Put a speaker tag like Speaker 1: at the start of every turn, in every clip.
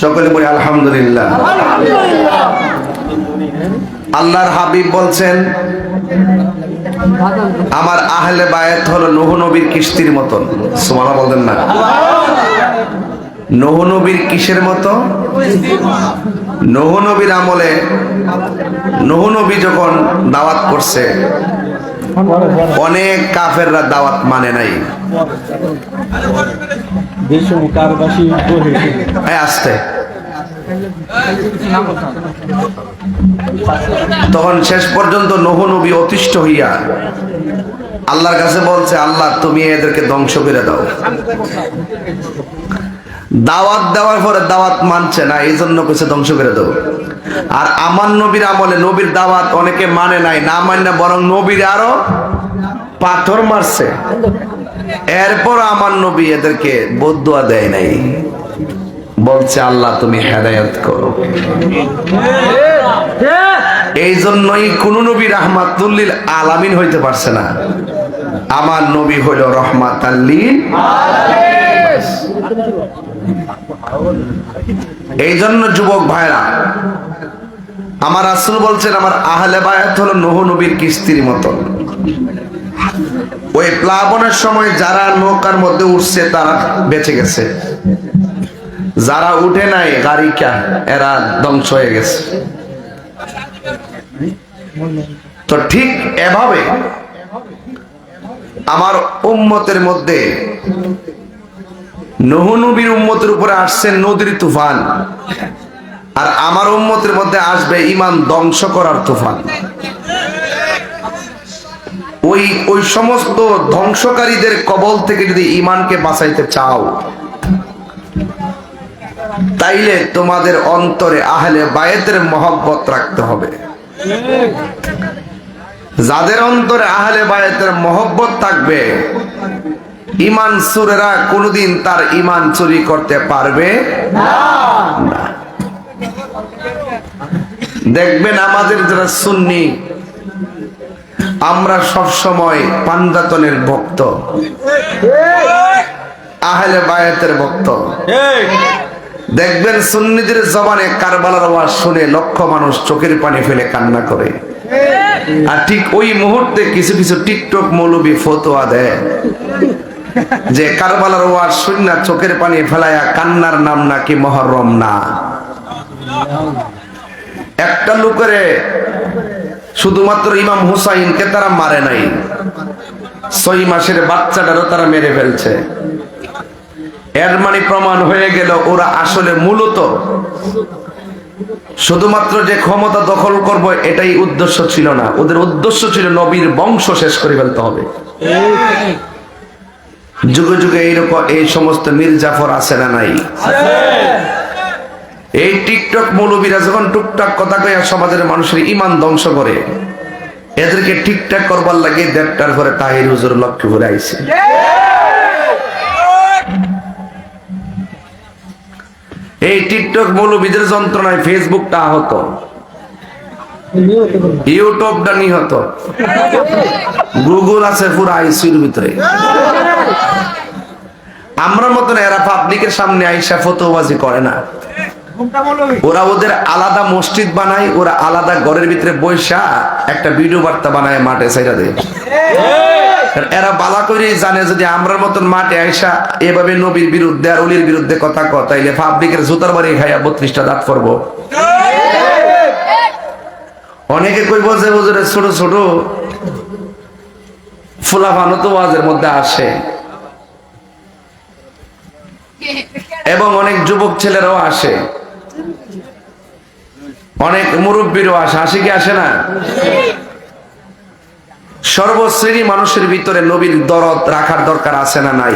Speaker 1: সকলে বলি আলহামদুলিল্লাহ। আল্লাহর হাবিব বলছেন, আমার আহলে বায়াত হলো নূহ নবীর কিস্তির মতন। সুমানা বলতেন না। নূহ নবীর কিসের মতো? নূহ নবীর আমলে নূহ নবী যখন দাওয়াত করছে, অনেক কাফেররা দাওয়াত মানে নাই।
Speaker 2: দেশমুখারবাসী
Speaker 1: এই আসতে। তখন শেষ পর্যন্ত নহ নবী অতিষ্ঠ হইয়া আল্লাহর কাছে বলছে, আল্লাহ, তুমি এদেরকে ধ্বংস করে দাও। দাওয়াত দেওয়ার পরে দাওয়াত মানছে না এই জন্য কিছু ধ্বংস করে দাও। আর আমার নবীর আমলে নবীর দাওয়াত অনেকে মানে নাই, না মানে বরং নবীর আরও পাথর মারছে। এরপর আমার নবী এদেরকে বদুয়া দেয় নাই। বলছে, আল্লাহ, তুমি হেদায়ত করো। এই জন্যই কোন নবী রাহমাতুল্লিল আলামিন হইতে পারছে না। আমার নবী হইল রহমাত এই জন্য যুবক ভাইরা, আমার রাসূল বলছেন, আমার আহলে বায়াত হলো নহ নবীর কিস্তির মতো ওই প্লাবনের সময় যারা নৌকার মধ্যে উঠছে, তারা বেঁচে গেছে। যারা উঠে নাই গাড়িকা এরা ধ্বংস হয়ে গেছে। তো ঠিক এভাবে আমার উম্মতের মধ্যে নহু নবীর উম্মতের উপরে আসছে নদীর তুফান। আর আমার উম্মতের মধ্যে আসবে ইমান ধ্বংস করার তুফান। ওই ওই সমস্ত ধ্বংসকারীদের কবল থেকে যদি ইমানকে বাঁচাইতে চাও, তাইলে তোমাদের অন্তরে আহলে বায়েতের মহব্বত রাখতে হবে। যাদের অন্তরে আহলে বায়েতের মহব্বত থাকবে ইমান সুরেরা কোনোদিন তার ইমান চুরি করতে পারবে দেখবেন আমাদের যারা সুন্নি আমরা সব সময় পাঞ্জাতনের ভক্ত। আহলে বায়াতের ভক্ত। দেখবেন সুন্নিদের জবানে কারবালার আওয়াজ শুনে লক্ষ মানুষ চোখের পানি ফেলে কান্না করে। আর ঠিক ওই মুহূর্তে কিছু কিছু টিকটক মৌলবী ফতোয়া দেয় যে কারবালার ওয়াজ শূন্য চোখের পানি ফেলায়া কান্নার নাম নাকি মহরম না। একটা লোকের শুধুমাত্র ইমাম হুসাইনকে তারা মারে নাই। ছয় মাসের বাচ্চাটারও তারা মেরে ফেলছে। এর মানে প্রমাণ হয়ে গেল ওরা আসলে মূলত শুধুমাত্র যে ক্ষমতা দখল করব এটাই উদ্দেশ্য ছিল না। ওদের উদ্দেশ্য ছিল নবীর বংশ শেষ করে ফেলতে হবে। যুগে যুগে এইরকম এই সমস্ত মির্জাফর আছে না নাই? এই টিকটক মৌলবীরা যখন টুকটাক কথা কয়ে সমাজের মানুষের ইমান ধ্বংস করে, এদেরকে ঠিকঠাক করবার লাগে দেড়টার ঘরে তাহির হুজুর লক্ষ্মীপুরে আইছে। এই টিকটক মৌলবীদের যন্ত্রণায় ফেসবুকটা আহত। ইউটিউবটা নিহত। গুগল আছে পুরো আইসিউর ভিতরে। আমরা মতন এরা পাবলিকের সামনে আইসা ফতোবাজি করে না। ওরা ওদের আলাদা মসজিদ বানায় ওরা আলাদা ঘরের ভিতরে বৈশা একটা ভিডিও বার্তা বানায় মাঠে সাইরা দেয়। এরা বালা করে জানে যদি আমরা মতন মাঠে আইসা এভাবে নবীর বিরুদ্ধে আর অলির বিরুদ্ধে কথা কথাইলে পাবলিকের জুতার বাড়ি খাইয়া বত্রিশটা দাঁত করব অনেকে কইব যে হুজুরে ছোট ছোট ফুলাফানো তো ওয়াজের মধ্যে আসে। এবং অনেক যুবক ছেলেরাও আসে। অনেক মুরব্বীরও আসে আসে কি আসে না? সর্বশ্রেণী মানুষের ভিতরে নবীর দরদ রাখার দরকার আছে না নাই?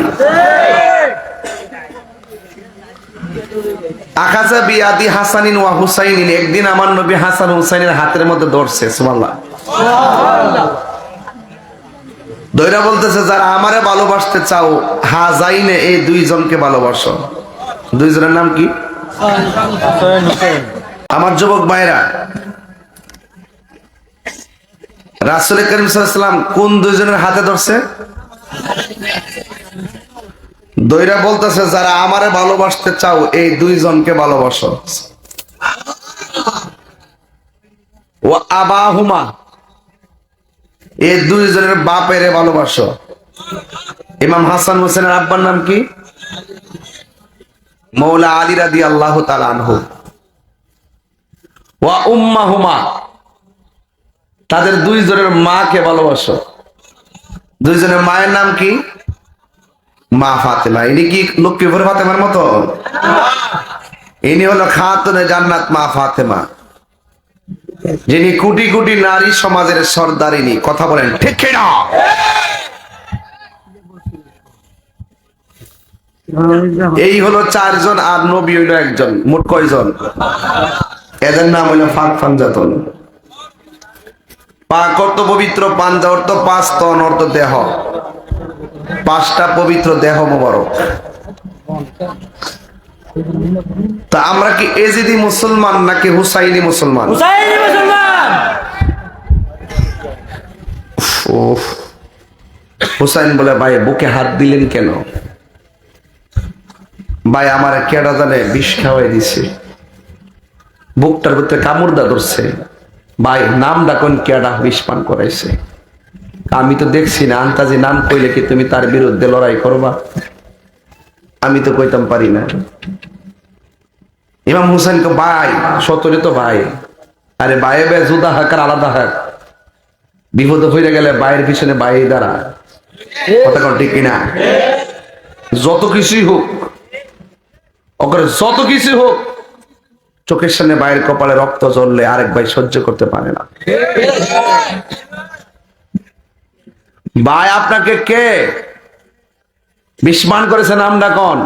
Speaker 1: হাতের মধ্যে ধরছে আমারে ভালোবাসতে চাও, হাজাইনে এই দুইজনকে ভালোবাসো। দুইজনের নাম কি? আমার যুবক ভাইরা রাসুল করিম সাল্লাম কোন দুইজনের হাতে ধরছে? দইরা বলতেছে, যারা আমারে ভালোবাসতে চাও, এই দুইজনকে ভালোবাসো। ও আবাহুমা, এই দুইজনের বাপেরে ভালোবাসো। ইমাম হাসান হোসেনের আব্বার নাম কি? মৌলা আলী রাদি আল্লাহ তালা আনহু। ওয়া উম্মাহুমা। তাদের দুইজনের মাকে ভালোবাসো। দুইজনের মায়ের নাম কি? মা ফাতেমা। ইনি কি ফাতেমার মতো? ইনি হলো খাতুনে জান্নাত মা ফাতেমা। যিনি কোটি কোটি নারী সমাজের সর্দারিনী। কথা বলেন, ঠিক না? এই হলো চারজন আর নবী হইল একজন, মোট কয়জন? এদের নাম হইল ফাঁক ফানজাতন। পাক অর্থ পবিত্র পাঞ্জা অর্থ পাঁচ তন অর্থ দেহ। পাঁচটা পবিত্র দেহ মোবারক। তা আমরা কি এজিদি মুসলমান নাকি হুসাইনি মুসলমান?
Speaker 2: হুসাইনি মুসলমান!
Speaker 1: উফ। হুসাইন বলে ভাই বুকে হাত দিলেন কেন? ভাই আমার কেডা জানে বিষ খাওয়াই দিছে। বুকটার ভিতরে কামড়দা ধরছে। ভাই, নাম ডাকন কেডা বিষ পান করাইছে। আমি তো দেখছি না, আন্তাজি নাম কইলে কি তুমি তার বিরুদ্ধে লড়াই করবা? আমি তো কইতাম পারি না। ইমাম হুসেন তো ভাই সতরে তো ভাই। আরে ভাইয়ে বে জুদা হাক আর আলাদা হাক। বিপদ হয়ে গেলে বাইরের পিছনে বাইরে দাঁড়া। কথা কোন ঠিক কিনা? যত কিছুই হোক ওখানে যত কিছুই হোক চোখের সামনে বাইরের কপালে রক্ত জ্বললে আরেক ভাই সহ্য করতে পারে না। ভাই, আপনাকে কে? বিস্মান করেছে নাম ডাকন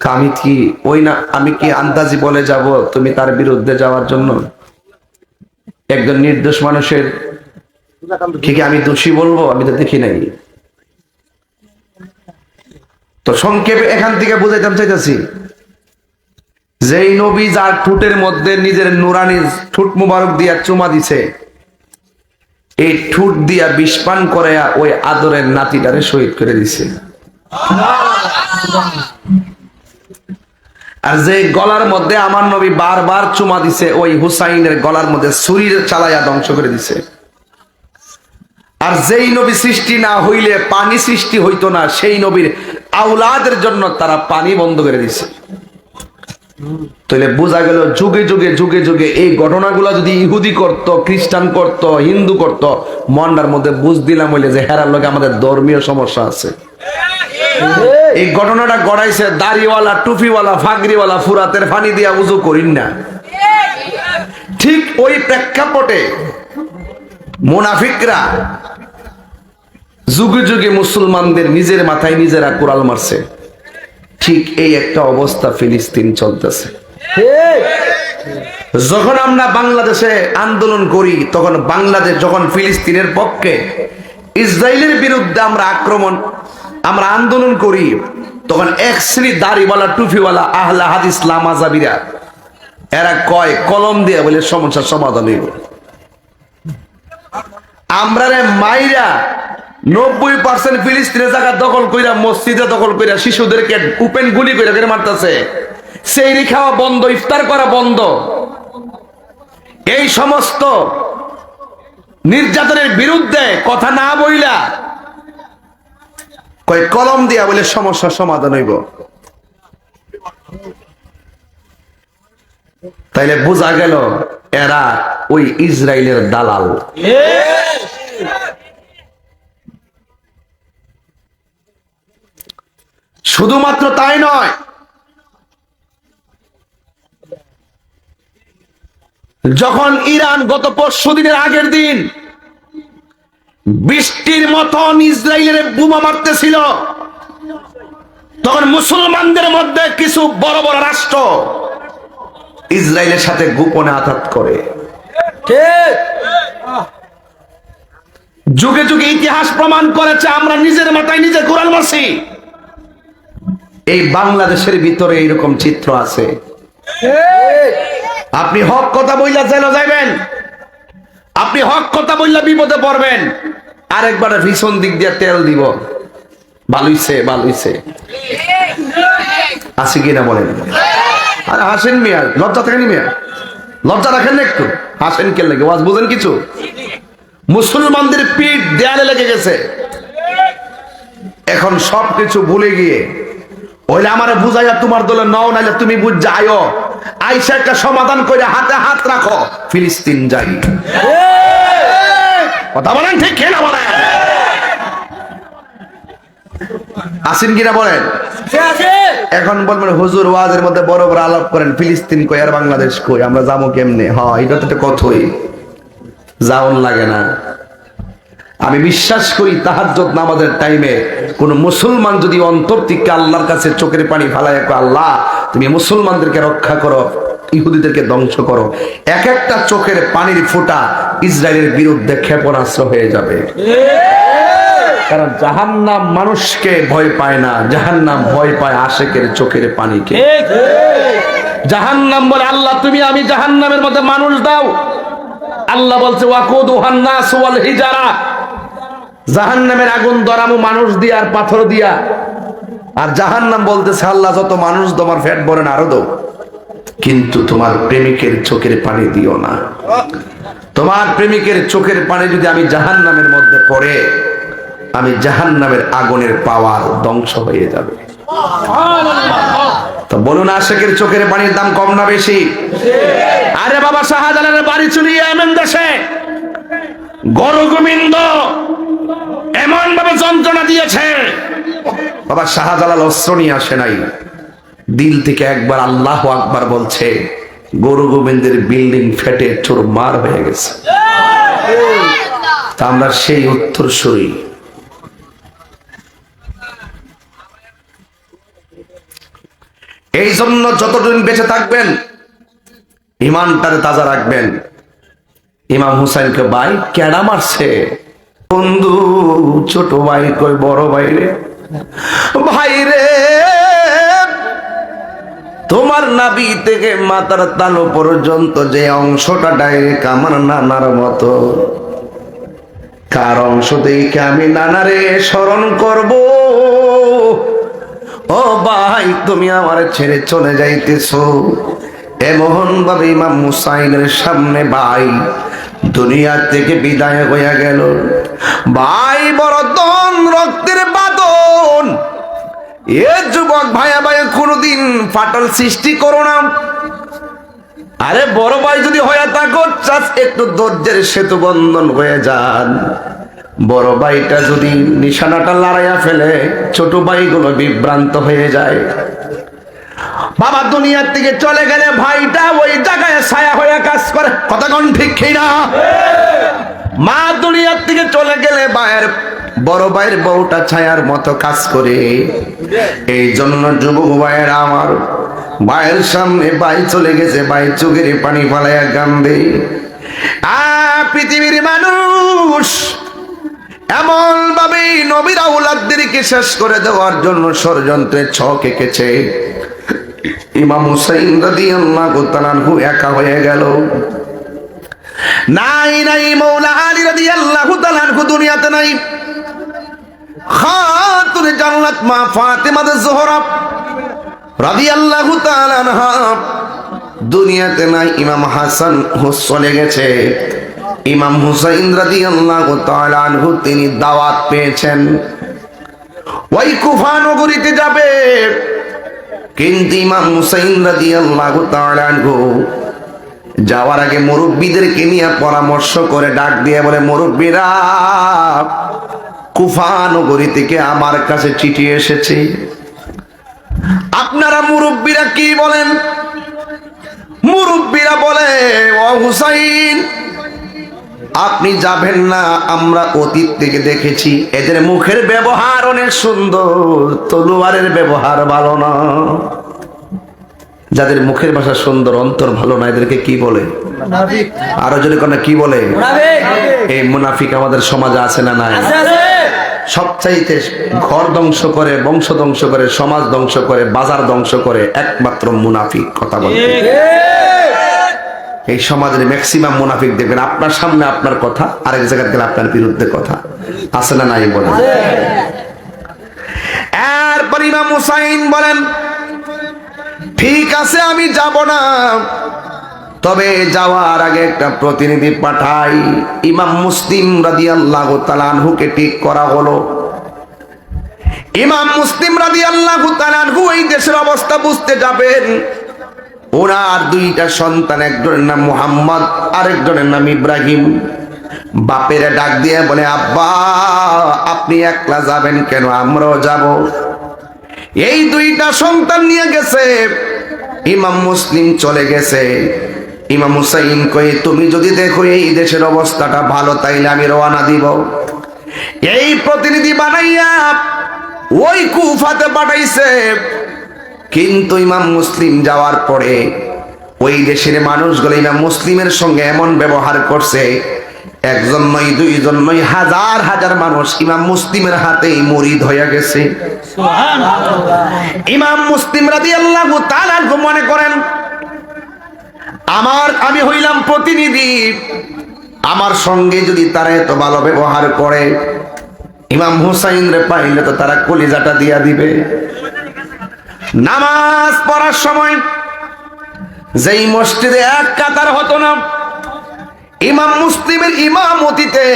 Speaker 1: আমি কি ওই না, আমি কি আন্দাজি বলে যাব তুমি তার বিরুদ্ধে যাওয়ার জন্য? একজন নির্দোষ মানুষের কি আমি দোষী বলব? আমি তো দেখি নাই। তো সংক্ষেপে এখান থেকে বুঝাইতাম চাইতেছি। যেই নবী যার ঠুটের মধ্যে নিজের নুরানি ঠুট মুবারক দিয়া চুমা দিছে, এই ঠুট দিয়া বিষপান করে ওই আদরের নাতিটারে শহীদ করে দিছে। আর যে গলার মধ্যে আমার নবী বারবার চুমা দিছে, ওই হুসাইনের গলার মধ্যে ছুরির চালাইয়া ধ্বংস করে দিছে। আর যেই নবী সৃষ্টি না হইলে, পানি সৃষ্টি হইতো না, সেই নবীর আউলাদের জন্য তারা পানি বন্ধ করে দিছে। তাহলে বোঝা গেল যুগে যুগে যুগে যুগে এই ঘটনাগুলো যদি ইহুদি করত, খ্রিস্টান করত, হিন্দু করত, মন্ডার মধ্যে বুঝ দিলাম হইলে যে হেরার লোকে আমাদের ধর্মীয় সমস্যা আছে। এই ঘটনাটা গড়াইছে দাড়িওয়ালা, টুপিওয়ালা ফাগরিওয়ালা ফুরাতের পানি দিয়া উজু করিন না। ঠিক ওই প্রেক্ষাপটে মুনাফিকরা যুগে যুগে মুসলমানদের নিজের মাথায় নিজেরা কোরাল মারছে। ঠিক এই একটা অবস্থা ফিলিস্তিন চলতেছে। যখন আমরা বাংলাদেশে আন্দোলন করি তখন বাংলাদেশ যখন ফিলিস্তিনের পক্ষে ইসরায়েলের বিরুদ্ধে আমরা আক্রমণ আমরা আন্দোলন করি তখন এক শ্রী দাড়িওয়ালা টুফিওয়ালা আহলা হাদিস লামাজাবিরা এরা কয় কলম দিয়ে বলে সমস্যার সমাধান হইব। আমরা রে মাইরা নব্বই পার্সেন্ট ফিলিস্তিনের জায়গা দখল কইরা, মসজিদে দখল কইরা শিশুদেরকে উপেন গুলি কইরা করে মারতেছে। সেই খাওয়া বন্ধ, ইফতার করা বন্ধ। এই সমস্ত নির্যাতনের বিরুদ্ধে কথা না বইলা কয় কলম দিয়া বলে সমস্যার সমাধান হইব। তাইলে বোঝা গেল, এরা ওই ইসরায়েলের দালাল। শুধুমাত্র তাই নয়। যখন ইরান গত পরশু দিনের আগের দিন বৃষ্টির মতন ইসরায়েলের বোমা মারতেছিল তখন মুসলমানদের মধ্যে কিছু বড় বড় রাষ্ট্র ইসরায়েলের সাথে গোপনে আঘাত করে। যুগে যুগে ইতিহাস প্রমাণ করেছে আমরা নিজের মাথায় নিজে কোরআন মারছি এই বাংলাদেশের ভিতরে এইরকম চিত্র আছে। আপনি হক কথা বইলা জেলে যাইবেন, আপনি হক কথা বললে বিপদে পড়বেন, আরেকবার ভীষণ দিক দিয়ে তেল দিব। বালুইছে বালুইছে আসি কিনা বলেন? আরে হাসেন মিয়া, লজ্জা থাকেনি মিয়া? লজ্জা রাখেন না একটু। হাসেন কে লাগে? ওয়াজ বুঝেন কিছু? মুসলমানদের পিঠ দেয়ালে লেগে গেছে। এখন সবকিছু ভুলে গিয়ে ওইলে আমারে বুঝাইয়া তোমার দলে নও নাইলে তুমি বুঝ আইসা একটা সমাধান করে হাতে হাত রাখো। ফিলিস্তিন যাই। কথা বলেন ঠিক খেলা বলেন? আসিন কিনা বলেন? এখন বলবেন হুজুর ওয়াজের মধ্যে বড় বড় আলাপ করেন। ফিলিস্তিন কই আর বাংলাদেশ কই? আমরা যাব কেমনে? হ এটা তো কথাই যাওন লাগে না। আমি বিশ্বাস করি তাহাজ্জুদ নামাজের টাইমে কোন মুসলমান যদি অন্তর থেকে আল্লাহর কাছে চোখের পানি ফালায় আল্লাহ, তুমি মুসলমানদেরকে রক্ষা করো, ইহুদিদেরকে ধ্বংস করো। এক একটা চোখের পানির ফোঁটা ইসরায়েলের বিরুদ্ধে ক্ষেপণাস্ত্র হয়ে যাবে। কারণ জাহান্নাম মানুষকে ভয় পায় না, জাহান্নাম ভয় পায় আশেকের চোখের পানিকে। জাহান্নাম বলে, আল্লাহ, তুমি আমি জাহান্নামের মধ্যে মানুষ দাও। আল্লাহ বলছে ওয়াকুদুহান নাস ওয়াল হিজারা। জাহান্নামের আগুন দরামু মানুষ দিয়া আর পাথর দিয়া। আর জাহান্নাম বলতেছে, আল্লাহ, যত মানুষ তোমার ফ্যাট ভরে না, আরও দাও। কিন্তু তোমার প্রেমিকের চোখের পানি দিও না। তোমার প্রেমিকের চোখের পানি যদি আমি জাহান্নামের মধ্যে পড়ে, আমি জাহান্নামের আগুনের পাওয়ার ধ্বংস হয়ে যাবে। তো বলুন, আশেকের চোখের পানির দাম কম না বেশি? আরে বাবা, শাহজালালের বাড়ি চুরি, এমন দেশে। গরু গোবিন্দ এমন ভাবে যন্ত্রণা দিয়েছে। বাবা শাহজালাল অস্ত্র নিয়ে আসে নাই। দিল থেকে একবার আল্লাহ আকবার বলছে, গরু গোবিন্দের বিল্ডিং ফেটে চোরমার হয়ে গেছে। তা আমরা সেই উত্তর সই এই জন্য যতদিন বেঁচে থাকবেন, ইমানটারে তাজা রাখবেন। ইমাম হুসাইনকে ভাই কেডা মারছে? বন্ধু, ছোট ভাই কই বড় ভাই রে। ভাই রে, তোমার নাবি থেকে মাথার তালু পর্যন্ত যে অংশটা ডাইরেক্ট আমার নানার মতো। কার অংশ দেখে আমি নানারে স্মরণ করব? ও ভাই, তুমি আমার ছেড়ে চলে যাইতেছো। এমন ভাবে ইমাম মুসাইনের সামনে ভাই দুনিয়া থেকে বিদায় হইয়া গেল। ভাই বড় দন রক্তের বাদন এ যুবক ভাইয়া ভাইয়া কোনোদিন ফাটল সৃষ্টি করো না। আরে বড় ভাই যদি হয়ে থাকো চাষ একটু ধৈর্যের সেতু বন্ধন হয়ে যান। বড় ভাইটা যদি নিশানাটা লড়াইয়া ফেলে, ছোট ভাইগুলো বিভ্রান্ত হয়ে যায়। বাবা দুনিয়ার থেকে চলে গেলে ভাইটা ওই জায়গায় ছায়া হয়ে কাজ করে। কতক্ষণ ঠিক খেয়ে না? মা দুনিয়ার থেকে চলে গেলে ভাইয়ের বড় ভাইয়ের বউটা ছায়ার মতো কাজ করে। এই জন্য যুবক ভাইয়ের আমার ভাইয়ের সামনে ভাই চলে গেছে ভাই চোখের পানি ফালাইয়া কান্দে। আ পৃথিবীর মানুষ এমন ভাবে নবীরা উলাদদেরকে শেষ করে দেওয়ার জন্য ষড়যন্ত্রের ছক এঁকেছে। ইমাম হুসাইন রাদিয়াল্লাহু তাআলাহু একা হয়ে গেল। নাই নাই, মৌলা আলী রাদিয়াল্লাহু তাআলাহু দুনিয়াতে নাই। খাতুন জান্নাত মা আনহা দুনিয়াতে নাই, ইমাম হাসান হুস চলে গেছে। ইমাম হুসাইন রাদিয়াল্লাহু তাআলা আনহু তিনি দাওয়াত পেয়েছেন। ওই কুফা নগরীতে যাবে। কিন্তু ইমাম হুসাইন রাদিয়াল্লাহু তাআলা আনহু যাওয়ার আগে মুরব্বীদেরকে নিয়ে পরামর্শ করে ডাক দিয়ে বলে, মুরব্বীরা, কুফা নগরী থেকে আমার কাছে চিঠি এসেছে। আপনারা মুরব্বীরা কি বলেন? মুরব্বীরা বলে, ও হুসাইন, আপনি যাবেন না, আমরা অতীত থেকে দেখেছি। এদের মুখের ব্যবহার অনেক সুন্দর, তলোয়ারের ব্যবহার ভালো না। যাদের মুখের ভাষা সুন্দর অন্তর ভালো না এদেরকে কি বলে? আরও যদি কোনো কি বলে? এই মুনাফিক আমাদের সমাজে আছে না নাই? সবচাইতে ঘর ধ্বংস করে বংশ ধ্বংস করে সমাজ ধ্বংস করে বাজার ধ্বংস করে একমাত্র মুনাফিক কথা বলে এই সমাজের ম্যাক্সিমাম মুনাফিক দেখবেন আপনার সামনে আপনার কথা আরেক জায়গায় গেলে আপনার বিরুদ্ধে কথা। আছে না নাই বলে? এরপর ইমাম হুসাইন বলেন ঠিক আছে, আমি যাব না। তবে যাওয়ার আগে একটা প্রতিনিধি পাঠাই। ইমাম মুসলিম রাদি আল্লাহ ঠিক করা হলো। ইমাম মুসলিম রাদি আল্লাহ এই দেশের অবস্থা বুঝতে যাবেন। ওনার দুইটা সন্তান, একজনের নাম মুহাম্মদ, আরেকজনের নাম ইব্রাহিম। বাপেরা ডাক দিয়ে বলে, আব্বা, আপনি একলা যাবেন কেন? আমরাও যাব। এই দুইটা সন্তান নিয়ে গেছে। ইমাম মুসলিম চলে গেছে। ইমাম হুসাইন কই তুমি যদি দেখো এই দেশের অবস্থাটা ভালো, তাইলে আমি রওনা দিব। এই প্রতিনিধি বানাইয়া ওই কুফাতে পাঠাইছে। কিন্তু ইমাম মুসলিম যাওয়ার পরে ওই দেশের মানুষগুলো ইমাম মুসলিমের সঙ্গে এমন ব্যবহার করছে একজন নয় দুইজন নয় হাজার হাজার মানুষ ইমাম মুসলিমের হাতেই মরিদ হয়ে গেছে। ইমাম মুসলিম রাদি আল্লাহ মনে করেন আমার আমি হইলাম প্রতিনিধি। আমার সঙ্গে যদি তারা এত ভালো ব্যবহার করে ইমাম হুসাইন রে পাইলে তো তারা কলিজাটা দিয়া দিবে। নামাজ পড়ার সময় যেই মসজিদে এক কাতার হতো না ইমাম মুসলিমের ইমামতিতে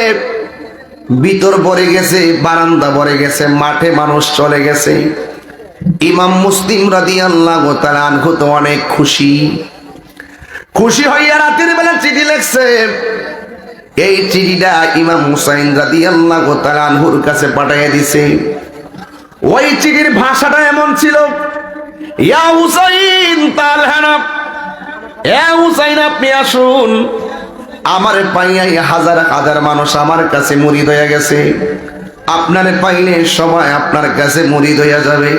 Speaker 1: ভিতর ভরে গেছে, বারান্দা ভরে গেছে, মাঠে মানুষ চলে গেছে। ইমাম মুসলিম রাদি আল্লাহ আনহু তো অনেক খুশি। খুশি হইয়া রাতের বেলা চিঠি লেখছে। এই চিঠিটা ইমাম হুসাইন রাদি আল্লাহ আনহুর কাছে পাঠাইয়া দিছে। ওই চিঠির ভাষাটা এমন ছিল, ইয়া হুসাইন, তাল হেনা এ হুসাইন, আপনি আসুন। আমার পাইয়াই হাজার হাজার মানুষ আমার কাছে মুরিদ হয়ে গেছে। আপনার পাইলে সময় আপনার কাছে মুরিদ হইয়া যাবে।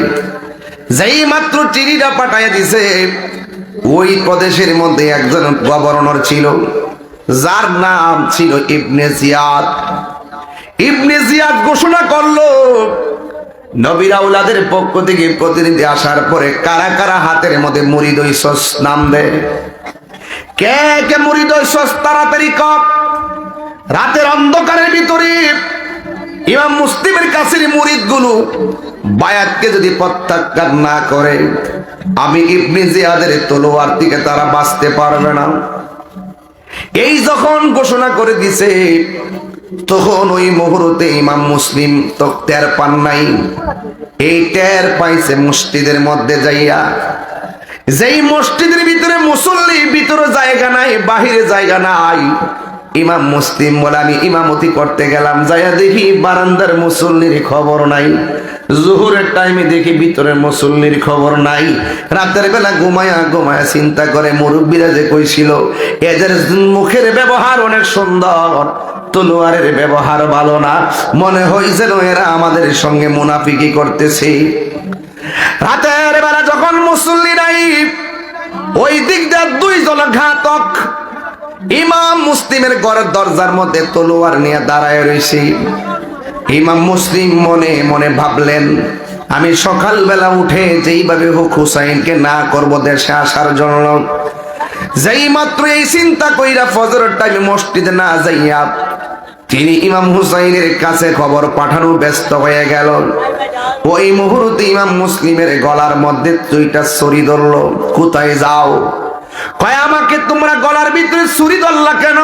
Speaker 1: যেই মাত্র চিঠিটা পাঠাইয়া দিছে, ওই প্রদেশের মধ্যে একজন গভর্নর ছিল, যার নাম ছিল ইবনে জিয়াদ। ইবনে জিয়াদ ঘোষণা করল, নবীর আউলাদের পক্ষ থেকে প্রতিনিধি আসার পরে কারা কারা হাতের মধ্যে মুরিদ নাম দেয় কে কে মুরিদ তাড়াতাড়ি কপ রাতের অন্ধকারের ভিতরে ইমাম মুসলিমের কাছের মুরিদগুলো বায়াতকে যদি প্রত্যাখ্যান না করে, আমি ইবনে জিয়াদের তলোয়ার থেকে তারা বাঁচতে পারবে না। এই যখন ঘোষণা করে দিছে, তখন ওই মুহূর্তে ইমাম মুসলিম তো টের পান নাই। এই টের পাইছে মসজিদের মধ্যে যাইয়া। যেই মসজিদের ভিতরে মুসল্লি ভিতরে জায়গা নাই, বাহিরে জায়গা নাই, ইমাম মুসলিম বলে, আমি ইমামতি করতে গেলাম, যাইয়া দেখি বারান্দার মুসল্লির খবর নাই। জোহরের টাইমে দেখি ভিতরে মুসল্লির খবর নাই। রাতের বেলা ঘুমায়া ঘুমায়া চিন্তা করে, মুরব্বীরা যে কইছিল, এদের মুখের ব্যবহার অনেক সুন্দর, তলোয়ারের ব্যবহার ভালো না। মনে হয় যেন এরা আমাদের সঙ্গে মুনাফিকি করতেছে। যখন মুসল্লি ওই দিক দিয়ে দুইজন ঘাতক। ইমাম মুসলিমের দরজার মধ্যে তলোয়ার নিয়ে দাঁড়ায় রয়েছে ইমাম মুসলিম মনে মনে ভাবলেন, আমি সকালবেলা উঠে যেইভাবে হোক হুসাইনকে না করব দেশে আসার জন্য। যেই মাত্র এই চিন্তা কইরা ফজরের টাইমে মসজিদে না যাইয়া তিনি ইমাম হুসাইনের কাছে খবর পাঠানো ব্যস্ত হয়ে গেল। ওই মুহূর্তে ইমাম মুসলিমের গলার মধ্যে তুইটা ছড়ি ধরল, কোথায় যাও? আমাকে তোমরা গলার ভিতরে ছুরি ধরলা কেন?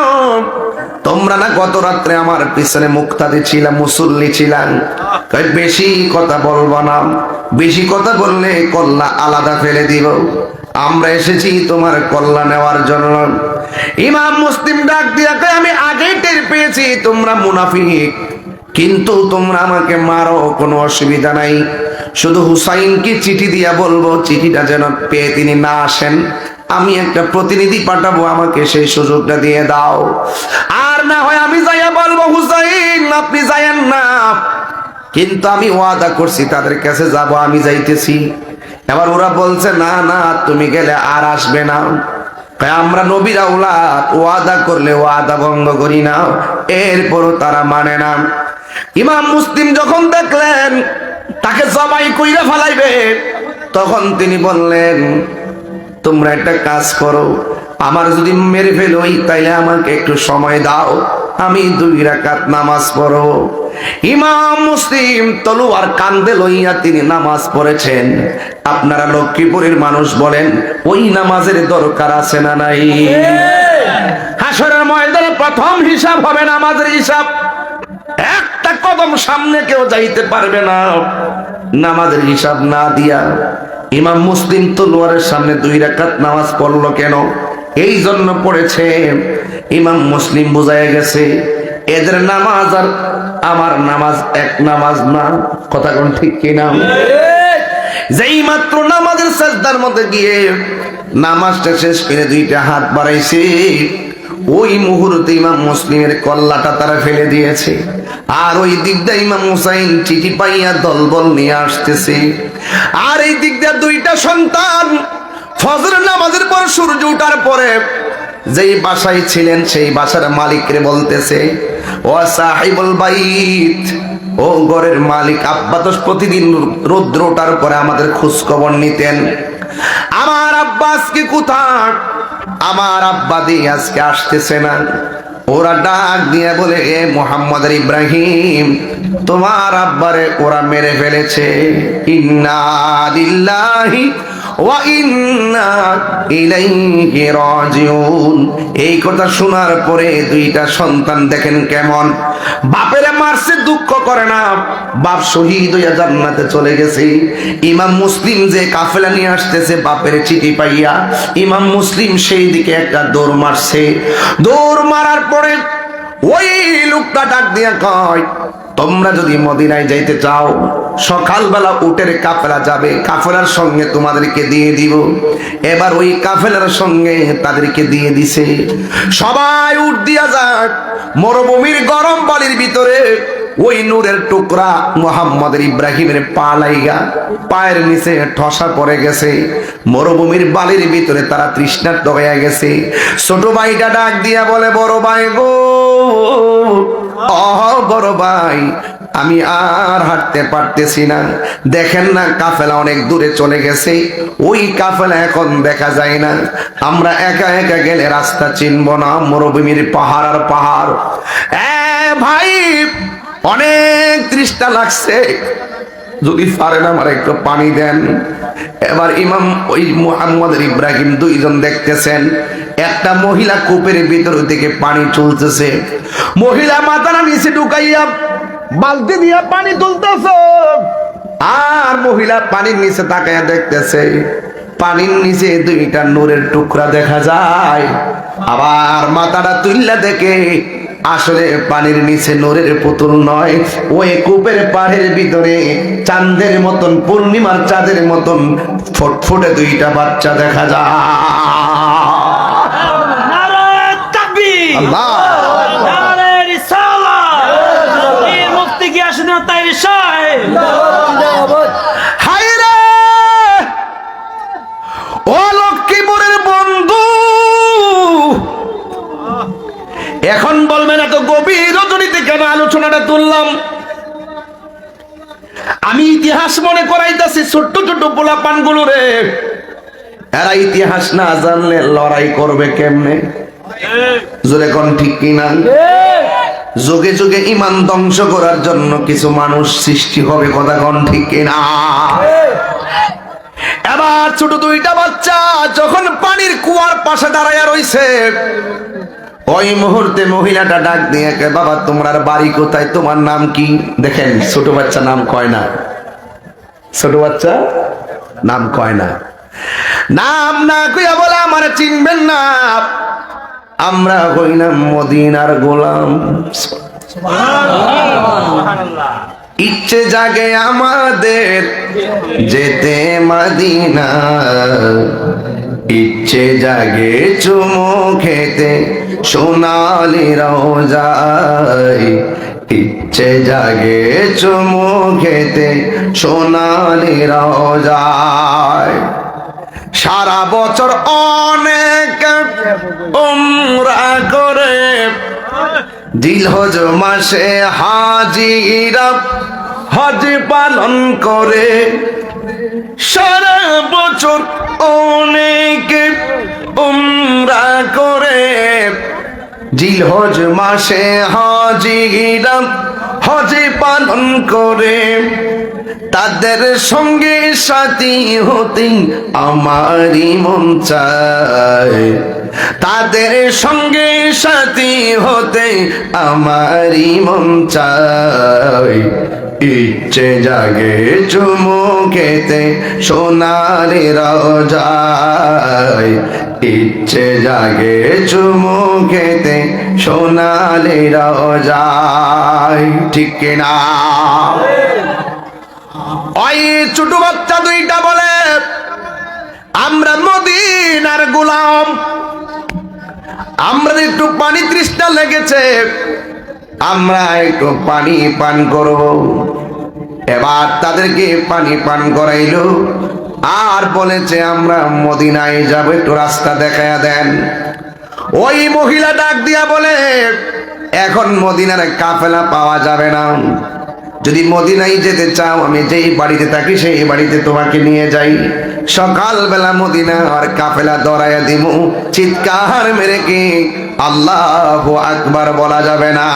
Speaker 1: তোমরা না গত রাত্রে আমার পিছনে মুক্তাদি ছিলাম মুসল্লি ছিলাম। কয়, বেশি কথা বলব না। বেশি কথা বললে কল্লা আলাদা ফেলে দিব। আমরা এসেছি তোমার কল্লা নেওয়ার জন্য। ইমাম মুসলিম ডাক দিয়া কয়, আমি আগেই টের পেয়েছি তোমরা মুনাফিক। কিন্তু তোমরা আমাকে মারো, কোনো অসুবিধা নাই। শুধু হুসাইনকে চিঠি দিয়া বলব, চিঠিটা যেন পেয়ে তিনি না আসেন। আমি একটা প্রতিনিধি পাঠাবো, আমাকে সেই সুযোগটা দিয়ে দাও। আর না হয় আমি যাইয়া বলব, হুসাইন, আপনি যাইয়েন না। কিন্তু আমি ওয়াদা করছি, তাদের কাছে যাব, আমি যাইতেছি। এবার ওরা বলছে, না না, তুমি গেলে আর আসবে না। আমরা নবীরা উলাদ ওয়াদা করলে ওয়াদা ভঙ্গ করি না। এরপরও তারা মানে না। ইমাম মুসলিম যখন দেখলেন, তাকে জবাই কইরা ফেলাইবে, তখন তিনি বললেন, তোমরা একটা কাজ করো, আমার যদি মেরে ফেলোই তাইলে আমাকে একটু সময় দাও। আমি দুই রাকাত নামাজ পড়ো। ইমাম মুসলিম তলোয়ার কান্দে লইয়া তিনি নামাজ পড়েছেন। আপনারা লক্ষ্মীপুরের মানুষ বলেন, ওই নামাজের দরকার আছে না নাই? হাসরের ময়দানে প্রথম হিসাব হবে নামাজের হিসাব। একটা কদম সামনে কেউ যাইতে পারবে না। নামাজের হিসাব না দিয়া ইমাম মুসলিম তলোয়ারের সামনে দুই রাকাত নামাজ পড়ল কেন? এই জন্য পড়েছে। ইমাম মুসলিম বুঝায় গেছে, এদের নামাজ আর আমার নামাজ এক নামাজ না। কথা কোন ঠিক কিনা যেই মাত্র নামাজের সাজদার মধ্যে গিয়ে নামাজটা শেষ করে দুইটা হাত বাড়াইছে, ওই মুহূর্তে ইমাম মুসলিমের কল্লাটা তারা ফেলে দিয়েছে। আর ওই দিকটা ইমাম হুসাইন চিঠি পাইয়া দলবল নিয়ে আসতেছে। আর এই দিকটা দুইটা সন্তান ফজর নামাজের পর সূর্য ওঠার পরে যেই বাসায় ছিলেন, সেই বাসার মালিকরে বলতেছে, ও সাহিবুল বাইত, ও ঘরের মালিক, আব্বা তো প্রতিদিন রৌদ্র ওঠার পরে আমাদের খোঁজ খবর নিতেন। আমার আব্বা আজকে কোথায়? আমার আব্বা দিয়ে আজকে আসতেছে না। ওরা ডাক দিয়ে বলে, এ মোহাম্মদ ইব্রাহিম, তোমার আব্বারে ওরা মেরে ফেলেছে। ইন্না এই কথা শোনার পরে দুইটা সন্তান দেখেন কেমন। বাপেরে মারছে, দুঃখ করে না। বাপ শহীদ হইয়া জান্নাতে চলে গেছে। ইমাম মুসলিম যে কাফেলা নিয়ে আসতেছে, বাপের চিঠি পাইয়া, ইমাম মুসলিম সেই দিকে একটা দৌড় মারছে। দৌড় মারার পরে ওই লোকটা ডাক দিয়া কয় তোমরা যদি মদিনায় যাইতে চাও, সকালবেলা উটের কাফেলা যাবে, কাফেলার সঙ্গে তোমাদেরকে দিয়ে দিব। এবার ওই কাফেলার সঙ্গে তাদেরকে দিয়ে দিছে। সবাই উঠ দিয়া যাক, মরুভূমির গরম বালির ভিতরে ওই নূরের টুকরা মোহাম্মদ ইব্রাহিমের পা লাইগা, পায়ের নিচে ঠসা পড়ে গেছে। মরুভূমির বালির ভিতরে তারা তৃষ্ণার হয়ে গেছে। ছোট ভাইটা ডাক দিয়া বলে, বড় ভাই গো, অহ, বড় ভাই, আমি আর হাঁটতে পারতেছি না। দেখেন না, কাফেলা অনেক দূরে চলে গেছে। ওই কাফেলা এখন দেখা যায় না। আমরা একা একা গেলে রাস্তা চিনব না, মরুভূমির পাহাড় আর পাহাড়। এ ভাই অনেক তৃষ্ণা লাগছে। যদি পারেন আমার একটু পানি দেন। এবার ইমাম ওই মুহাম্মদ ইব্রাহিম দুইজন দেখতেছেন। একটা মহিলা কূপের ভিতর থেকে পানি চলতেছে মহিলা মাথাটা নিচে ঢুকাইয়া বালতি দিয়া পানি তুলতেছে। আর মহিলা পানির নিচে তাকাইয়া দেখতেছে, পানির নিচে দুইটা নূরের টুকরা দেখা যায়। আবার মাথাটা তুললা দেখে আসলে পানির নিচে নূরের পুতুল নয় ওই কূপের পাড়ের ভিতরে চাঁদের মতন পূর্ণিমার চাঁদের মতন ফুটফুটে দুইটা বাচ্চা দেখা যায়। আল্লাহ।
Speaker 3: তাই রিসায়?
Speaker 1: গভীর রজনীতে কেন আলোচনাটা তুললাম? আমি ইতিহাস মনে করাইতেছি, ছোট্ট ছোট্ট পোলা পানগুলো রে। এরা ইতিহাস না জানলে লড়াই করবে কেমনে? জোরে কোন ঠিক কিনা? যুগে যুগে ইমান ধ্বংস করার জন্য কিছু মানুষ সৃষ্টি হবে, কথা কোন ঠিক কিনা? এবার ছোট দুইটা বাচ্চা যখন পানির কুয়ার পাশে দাঁড়াইয়া রইছে ওই মুহূর্তে মহিলাটা ডাক দিয়ে বাবা, তোমার বাড়ি কোথায়? তোমার নাম কি? দেখেন, ছোট বাচ্চা নাম কয় না। ছোট বাচ্চা নাম কয় না। নাম না কইয়া বলে আমার চিনবেন না। আমরা হইলাম মদিনার গোলাম। ইচ্ছে জাগে আমাদের যেতে মদিনা ইচ্ছে জাগে চুমু খেতে। সোনালি রোজাই ইচ্ছে জাগে চুমু খেতে সোনালি রোজায়। সারা বছর অনেক উমরা করে দিলহজ মাসে হাজিরা, হজ পালন করে। সারা বছর অনেক উমরা করে জিল হজ মাসে হাজিরা হজে পালন করে। তাদের সঙ্গে সাথী হতে আমারই মন চায়। তাদের সঙ্গে সাথী হতে আমারই মন চায়। ইচ্ছে জাগে চুমুকেতে সোনারে রাজায়। ইচ্ছে জাগে চুমুকেতে সোনালে রাজায়। ঠিক না? ওই ছোট বাচ্চা দুইটা বলে, আমরা মদিনার গোলাম। আমরা একটু পানি তৃষ্ণা লেগেছে। আমরা একটু পানি পান করব। এবার তাদেরকে পানি পান করাইলো। আর বলেছে, আমরা মদিনায় যাব, একটু রাস্তা দেখায়া দেন। ওই মহিলা ডাক দিয়া বলে, এখন মদিনার কাফেলা পাওয়া যাবে না। যদি মদিনায় যেতে চাও, আমি যেই বাড়িতে থাকি, সেই বাড়িতে তোমাকে নিয়ে যাই। সকালবেলা মদিনা আর কাফেলা দরাইয়া দিব চিৎকার মেরে কি আল্লাহ আকবার বলা যাবে না।